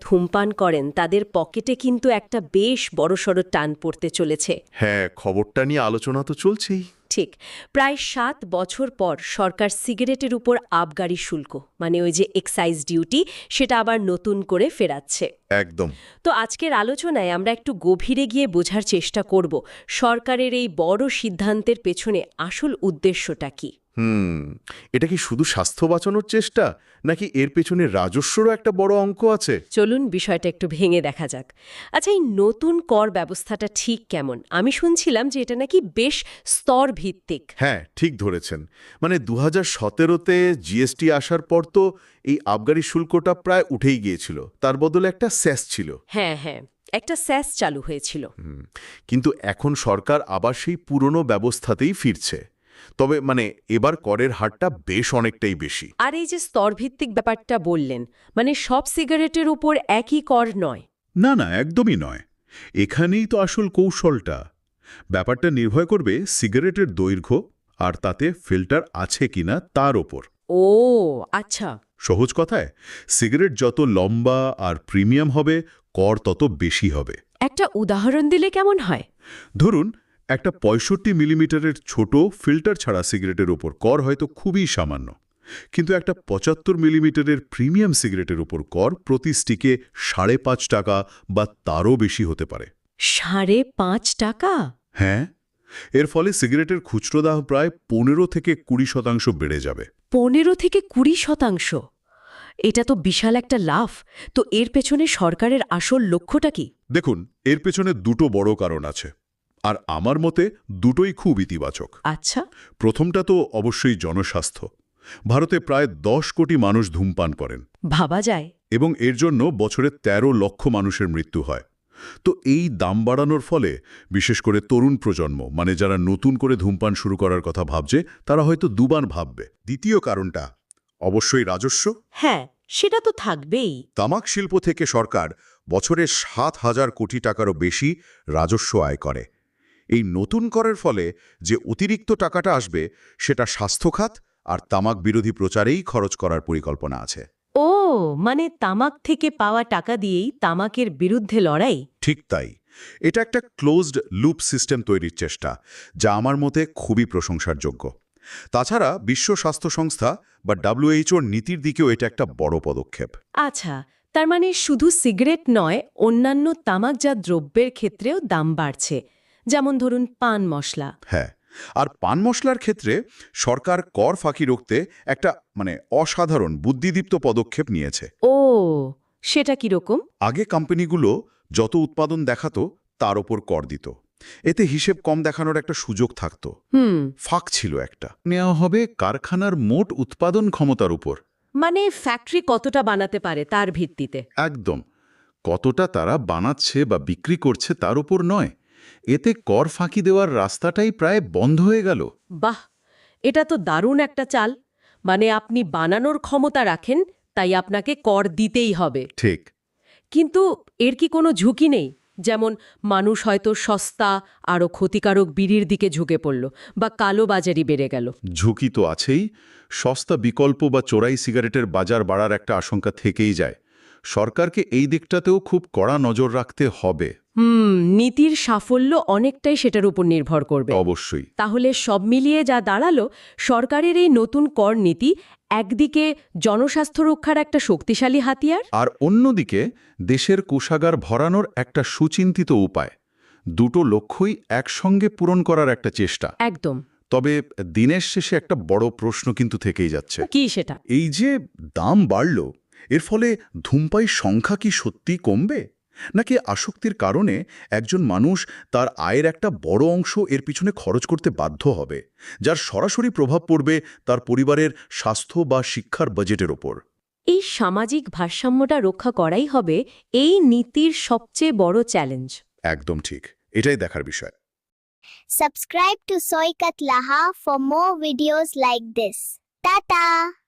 ধূমপান করেন তাদের পকেটে কিন্তু একটা বেশ বড়সড় টান পড়তে চলেছে। হ্যাঁ খবরটা নিয়ে আলোচনা তো চলছেই। ঠিক। প্রায় সাত বছর পর সরকার সিগারেটের উপর আবগারি শুল্ক মানে ওই যে এক্সাইজ ডিউটি সেটা আবার নতুন করে ফেরাচ্ছে। একদম। তো আজকের আলোচনায় আমরা একটু গভীরে গিয়ে বোঝার চেষ্টা করব সরকারের এই বড় সিদ্ধান্তের পেছনে আসল উদ্দেশ্যটা কি? হুম এটা কি শুধু স্বাস্থ্য বাঁচানোর চেষ্টা নাকি এর পেছনে রাজস্বরও একটা বড় অঙ্ক আছে? চলুন বিষয়টা একটু ভেঙে দেখা যাক। আচ্ছা এই নতুন কর ব্যবস্থাটা ঠিক কেমন? আমি শুনছিলাম যে এটা নাকি বেশ স্তর ভিত্তিক হ্যাঁ ঠিক ধরেছেন। মানে দু হাজার সতেরোতে জিএসটি আসার পর তো এই আবগারি শুল্কটা প্রায় উঠেই গিয়েছিল। তার বদলে একটা স্যাস ছিল। হ্যাঁ হ্যাঁ একটা স্যাস চালু হয়েছিল। কিন্তু এখন সরকার আবার সেই পুরনো ব্যবস্থাতেই ফিরছে। তবে মানে এবার করের হারটা বেশ অনেকটাই বেশি। আর এই যে স্তরভিত্তিক ব্যাপারটা বললেন মানে সব সিগারেটের উপর একই কর নয়। না না একদমই নয়। এখানেই তো আসল কৌশলটা। ব্যাপারটা নির্ভর করবে সিগারেটের দৈর্ঘ্য আর তাতে ফিল্টার আছে কিনা তার ওপর। ও আচ্ছা। সহজ কথায় সিগারেট যত লম্বা আর প্রিমিয়াম হবে কর তত বেশি হবে। একটা উদাহরণ দিলে কেমন হয়? ধরুন একটা পঁয়ষট্টি মিলিমিটারের ছোট ফিল্টার ছাড়া সিগারেটের ওপর কর হয়তো খুবই সামান্য। কিন্তু একটা পঁচাত্তর মিলিমিটারের প্রিমিয়াম সিগারেটের ওপর কর প্রতি স্টিকে সাড়ে পাঁচ টাকা বা তারও বেশি হতে পারে। সাড়ে পাঁচ টাকা? হ্যাঁ। এর ফলে সিগারেটের খুচরো দাম প্রায় পনেরো থেকে কুড়ি শতাংশ বেড়ে যাবে। পনেরো থেকে কুড়ি শতাংশ? এটা তো বিশাল একটা লাভ তো এর পেছনে সরকারের আসল লক্ষ্যটা কি? দেখুন এর পেছনে দুটো বড় কারণ আছে। আর আমার মতে দুটোই খুব ইতিবাচক। আচ্ছা। প্রথমটা তো অবশ্যই জনস্বাস্থ্য। ভারতে প্রায় দশ কোটি মানুষ ধূমপান করেন। ভাবা যায়। এবং এর জন্য বছরে ১৩ লক্ষ মানুষের মৃত্যু হয়। তো এই দাম বাড়ানোর ফলে বিশেষ করে তরুণ প্রজন্ম মানে যারা নতুন করে ধূমপান শুরু করার কথা ভাবছে তারা হয়তো দুবার ভাববে। দ্বিতীয় কারণটা অবশ্যই রাজস্ব। হ্যাঁ সেটা তো থাকবেই। তামাক শিল্প থেকে সরকার বছরে সাত হাজার কোটি টাকারও বেশি রাজস্ব আয় করে। এই নতুন করের ফলে যে অতিরিক্ত টাকাটা আসবে সেটা স্বাস্থ্য খাত আর তামাক বিরোধী প্রচারেই খরচ করার পরিকল্পনা আছে। ও মানে তামাক থেকে পাওয়া টাকা দিয়েই তামাকের বিরুদ্ধে লড়াই? ঠিক তাই। এটা একটা ক্লোজড লুপ সিস্টেম তৈরির চেষ্টা যা আমার মতে খুবই প্রশংসার যোগ্য তাছাড়া বিশ্ব স্বাস্থ্য সংস্থা বা ডাব্লিউএইচওর নীতির দিকেও এটা একটা বড় পদক্ষেপ। আচ্ছা তার মানে শুধু সিগারেট নয় অন্যান্য তামাকজাত দ্রব্যের ক্ষেত্রেও দাম বাড়ছে। যেমন ধরুন পান মশলা। হ্যাঁ আর পান মশলার ক্ষেত্রে সরকার কর ফাঁকি রুখতে একটা মানে অসাধারণ বুদ্ধিদীপ্ত পদক্ষেপ নিয়েছে। ও সেটা কীরকম আগে কোম্পানিগুলো যত উৎপাদন দেখাতো তার ওপর কর দিত। এতে হিসেব কম দেখানোর একটা সুযোগ থাকত। হুম। ফাঁক ছিল একটা। নেওয়া হবে কারখানার মোট উৎপাদন ক্ষমতার উপর। মানে ফ্যাক্টরি কতটা বানাতে পারে তার ভিত্তিতে? একদম। কতটা তারা বানাচ্ছে বা বিক্রি করছে তার উপর নয়। এতে কর ফাঁকি দেওয়ার রাস্তাটাই প্রায় বন্ধ হয়ে গেল। বাহ! এটা তো দারুণ একটা চাল। মানে আপনি বানানোর ক্ষমতা রাখেন তাই আপনাকে কর দিতেই হবে। ঠিক। কিন্তু এর কি কোনো ঝুঁকি নেই? যেমন মানুষ হয়তো সস্তা আরও ক্ষতিকারক বিড়ির দিকে ঝুঁকে পড়ল বা কালোবাজারি বেড়ে গেল। ঝুঁকি তো আছেই। সস্তা বিকল্প বা চোরাই সিগারেটের বাজার বাড়ার একটা আশঙ্কা থেকেই যায়। সরকারকে এই দিকটাতেও খুব কড়া নজর রাখতে হবে। হুম নীতির সাফল্য অনেকটাই সেটার উপর নির্ভর করবে। অবশ্যই। তাহলে সব মিলিয়ে যা দাঁড়াল সরকারের এই নতুন কর নীতি একদিকে জনস্বাস্থ্য রক্ষার একটা শক্তিশালী হাতিয়ার আর অন্যদিকে দেশের কোষাগার ভরানোর একটা সুচিন্তিত উপায়। দুটো লক্ষ্যই একসঙ্গে পূরণ করার একটা চেষ্টা। একদম। তবে দিনের শেষে একটা বড় প্রশ্ন কিন্তু থেকেই যাচ্ছে। কি সেটা? এই যে দাম বাড়ল এর ফলে ধূমপাই সংখ্যা কি সত্যি কমবে? নাকি আসক্তির কারণে একজন মানুষ তার আয়ের একটা বড় অংশ এর পিছনে খরচ করতে বাধ্য হবে যার সরাসরি প্রভাব পড়বে তার পরিবারের স্বাস্থ্য বা শিক্ষার বাজেটের ওপর? এই সামাজিক ভারসাম্যটা রক্ষা করাই হবে এই নীতির সবচেয়ে বড় চ্যালেঞ্জ। একদম ঠিক। এটাই দেখার বিষয়। Subscribe to Soy Katlaha for more videos like this. Tata!